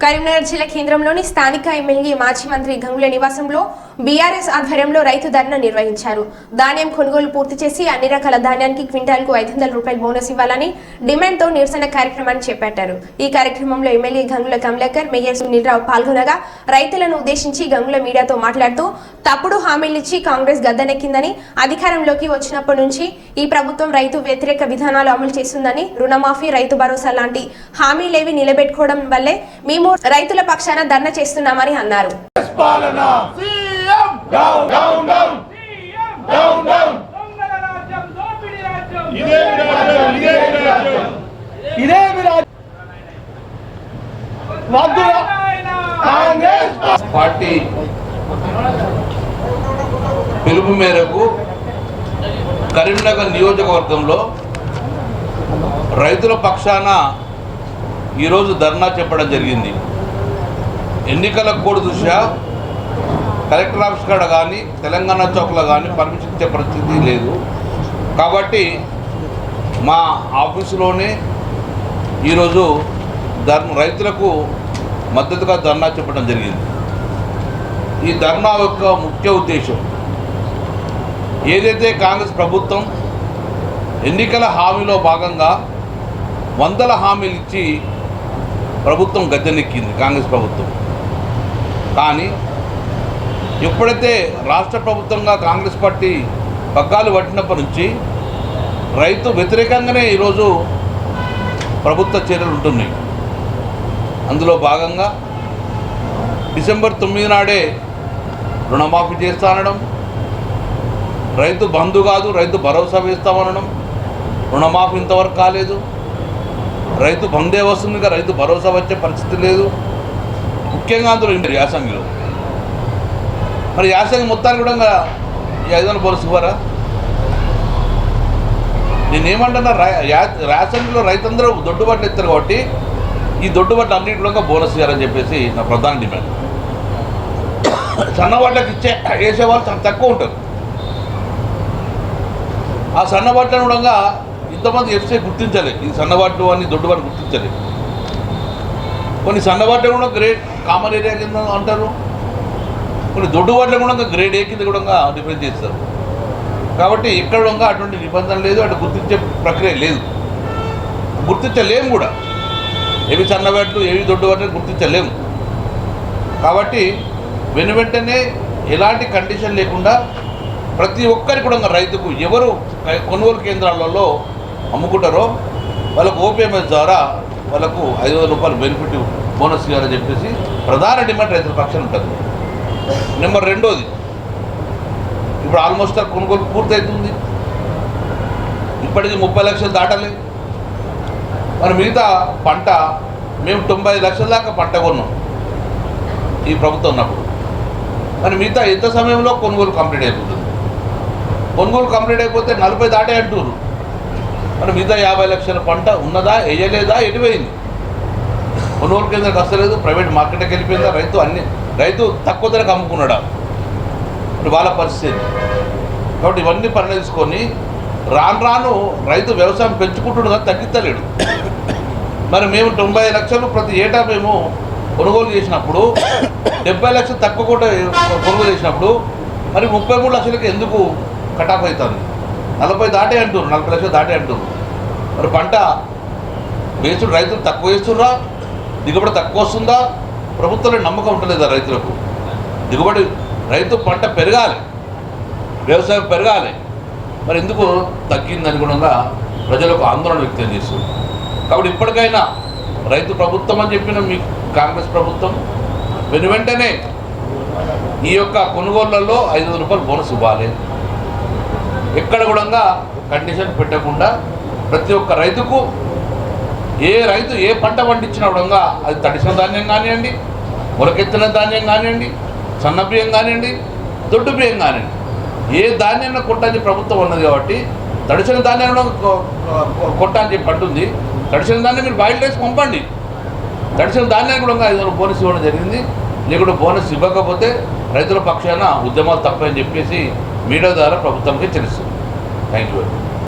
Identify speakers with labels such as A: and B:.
A: కరీంనగర్ జిల్లా కేంద్రంలోని స్థానిక ఎమ్మెల్యే మాజీ మంత్రి గంగుల నివాసంలో బీఆర్ఎస్ ఆధ్వర్యంలో రైతు ధర్నా నిర్వహించారు. ధాన్యం కొనుగోలు పూర్తి చేసి అన్ని రకాల ధాన్యానికి క్వింటాల్కు ఐదు వందల రూపాయలు బోనస్ ఇవ్వాలని డిమాండ్తో నిరసన కార్యక్రమాన్ని చేపట్టారు. ఈ కార్యక్రమంలో ఎమ్మెల్యే గంగుల కమలాకర్ మేయర్ సునీల్రావు పాల్గొనగా రైతులను ఉద్దేశించి గంగుల మీడియాతో మాట్లాడుతూ తప్పుడు హామీలిచ్చి కాంగ్రెస్ గద్దెనెక్కిందని అధికారంలోకి వచ్చినప్పటి నుంచి ఈ ప్రభుత్వం రైతు వ్యతిరేక విధానాలు అమలు చేస్తుందని రుణమాఫీ రైతు భరోసా లాంటి హామీలేవి నిలబెట్టుకోవడం వల్లే మేము రైతుల పక్షాన ధర్నా చేస్తున్నామని అన్నారు.
B: పాలన down down down down down
C: దొంగల రాజ్యం దోపిడీ రాజ్యం
B: ఇదే రాజ్యం ఇదే రాజ్యం.
D: ఇదే విరాజ్ వద్దురా
C: నాయనా
B: కాంగ్రెస్
E: పార్టీ పిలుపు మేరకు కరీంనగర్ నియోజకవర్గంలో రైతుల పక్షాన ఈరోజు ధర్నా చెప్పడం జరిగింది. ఎన్నికల కోడ్ దృష్ట్యా కలెక్టర్ ఆఫీస్ కాడ కానీ తెలంగాణ చౌక్లో కానీ పర్మిషన్ ఇచ్చే పరిస్థితి లేదు. కాబట్టి మా ఆఫీసులోనే ఈరోజు ధర్మ రైతులకు మద్దతుగా ధర్నా చెప్పడం జరిగింది. ఈ ధర్నా యొక్క ముఖ్య ఉద్దేశం ఏదైతే కాంగ్రెస్ ప్రభుత్వం ఎన్నికల హామీలో భాగంగా వందల హామీలు ఇచ్చి ప్రభుత్వం గద్దెనెక్కింది కాంగ్రెస్ ప్రభుత్వం. కానీ ఎప్పుడైతే రాష్ట్ర ప్రభుత్వంగా కాంగ్రెస్ పార్టీ పగ్గాలు పట్టినప్పటి నుంచి రైతు వ్యతిరేకంగానే ఈరోజు ప్రభుత్వ చర్యలు ఉంటున్నాయి. అందులో భాగంగా డిసెంబర్ తొమ్మిది నాడే రుణమాఫీ చేస్తానడం రైతు బంధు కాదు రైతు భరోసా వేస్తామనడం రుణమాఫీ ఇంతవరకు కాలేదు. రైతు బందే వస్తుంది రైతు భరోసా వచ్చే పరిస్థితి లేదు. ముఖ్యంగా అందులో ఇంటర్ యాసంగిలో మరి యాసంగి మొత్తానికి కూడా ఈ ఐదు వందల బోనస్ ఇవ్వరా నేనేమంటున్నా రా- యాసంగిలో రైతందరూ దొడ్డుబాట్లు ఇస్తారు కాబట్టి ఈ దొడ్డుబాట్లు అన్నింటిలో బోనస్ ఇవ్వాలని చెప్పేసి నా ప్రధాన డిమాండ్. సన్నవాట్లకు ఇచ్చే వేసేవాళ్ళు చాలా తక్కువ ఉంటారు. ఆ సన్నబాట్లను కూడా ఇంతమంది ఎఫ్సీ గుర్తించలేదు. ఈ సన్నబాట్లు అని దొడ్డుబాటు గుర్తించలేదు. కొన్ని సన్నబాట్లు కూడా గ్రేట్ కామన్ ఏరియా కింద అంటారు. కొన్ని దొడ్డుబాట్లు కూడా గ్రేడ్ ఏ కింద కూడా డిఫరెన్స్ చేస్తారు. కాబట్టి ఇక్కడ అటువంటి నిబంధన లేదు అటు గుర్తించే ప్రక్రియ లేదు. గుర్తించలేము కూడా. ఏవి సన్నబాట్లు ఏవి దొడ్డు వాటిని గుర్తించలేము కాబట్టి వెను వెంటనే ఎలాంటి కండిషన్ లేకుండా ప్రతి ఒక్కరికి కూడా రైతుకు ఎవరు కొనుగోలు కేంద్రాలలో అమ్ముకుంటారో వాళ్ళకు ఓపీఎంఎస్ ద్వారా వాళ్ళకు ఐదు రూపాయలు బెనిఫిట్ బోనస్ ఇవ్వాలని చెప్పేసి ప్రధాన డిమాండ్ రైతుల పక్షాన ఉంటుంది. నెంబర్ రెండోది. ఇప్పుడు ఆల్మోస్ట్ ఆ కొనుగోలు పూర్తవుతుంది ఇప్పటికి ముప్పై లక్షలు దాటలే. మరి మిగతా పంట మేము తొంభై లక్షల దాకా పంట కొన్నాం ఈ ప్రభుత్వం ఉన్నప్పుడు. మరి మిగతా ఎంత సమయంలో కొనుగోలు కంప్లీట్ అయిపోతుంది? కొనుగోలు కంప్లీట్ అయిపోతే నలభై దాటే అంటున్నారు మరి మిగతా యాభై లక్షల పంట ఉన్నదా వేయలేదా ఎటుపోయింది కొనుగోలు కేంద్రానికి వస్తలేదు ప్రైవేట్ మార్కెట్కి వెళ్ళిపోయిందా? రైతు అన్ని రైతు తక్కువ ధరకు అమ్ముకున్నాడా? వాళ్ళ పరిస్థితి. కాబట్టి ఇవన్నీ పరిణించుకొని రాను రాను రైతు వ్యవసాయం పెంచుకుంటుడు కానీ తగ్గిస్తలేడు మరి మేము తొంభై లక్షలు ప్రతి ఏటా మేము కొనుగోలు చేసినప్పుడు డెబ్బై లక్షలు తక్కువ కూడా కొనుగోలు చేసినప్పుడు మరి ముప్పై మూడు లక్షలకి ఎందుకు కటాఫ్ అవుతుంది? నలభై దాటే అంటున్నారు నలభై లక్షలు దాటే అంటున్నారు మరి పంట వేసుడు రైతులు తక్కువ వేస్తుర్రా దిగుబడి తక్కువ వస్తుందా ప్రభుత్వంలో నమ్మకం ఉండలేదా రైతులకు? దిగుబడి రైతు పంట పెరగాలి. వ్యవసాయం పెరగాలి. మరి ఎందుకు తగ్గింది అనుగుణంగా ప్రజలకు ఆందోళన వ్యక్తం చేస్తుంది. కాబట్టి ఇప్పటికైనా రైతు ప్రభుత్వం అని చెప్పిన మీ కాంగ్రెస్ ప్రభుత్వం వెను వెంటనే ఈ యొక్క కొనుగోళ్ళలో ఐదు వందల రూపాయలు బోనస్ ఇవ్వాలి. ఎక్కడ కూడా కండిషన్ పెట్టకుండా ప్రతి ఒక్క రైతుకు ఏ రైతు ఏ పంట పండించినా కూడా అది తడిసిన ధాన్యం కానివ్వండి మొలకెత్తిన ధాన్యం కానివ్వండి సన్న బియ్యం కానివ్వండి దొడ్డు బియ్యం కానివ్వండి ఏ ధాన్యాన్ని కొట్టని ప్రభుత్వం ఉన్నది కాబట్టి తడిసిన ధాన్యాన్ని కొ- కొట్ట అని చెప్పి అంటుంది. తడిసిన ధాన్యం మీరు బయట వేసి పంపండి. తడిసిన ధాన్యాన్ని కూడా ఐదు బోనస్ ఇవ్వడం జరిగింది. లేకుంటే బోనస్ ఇవ్వకపోతే రైతుల పక్షాన ఉద్యమాలు తప్పని చెప్పేసి మీడియా ద్వారా ప్రభుత్వానికి తెలుస్తుంది. Thank you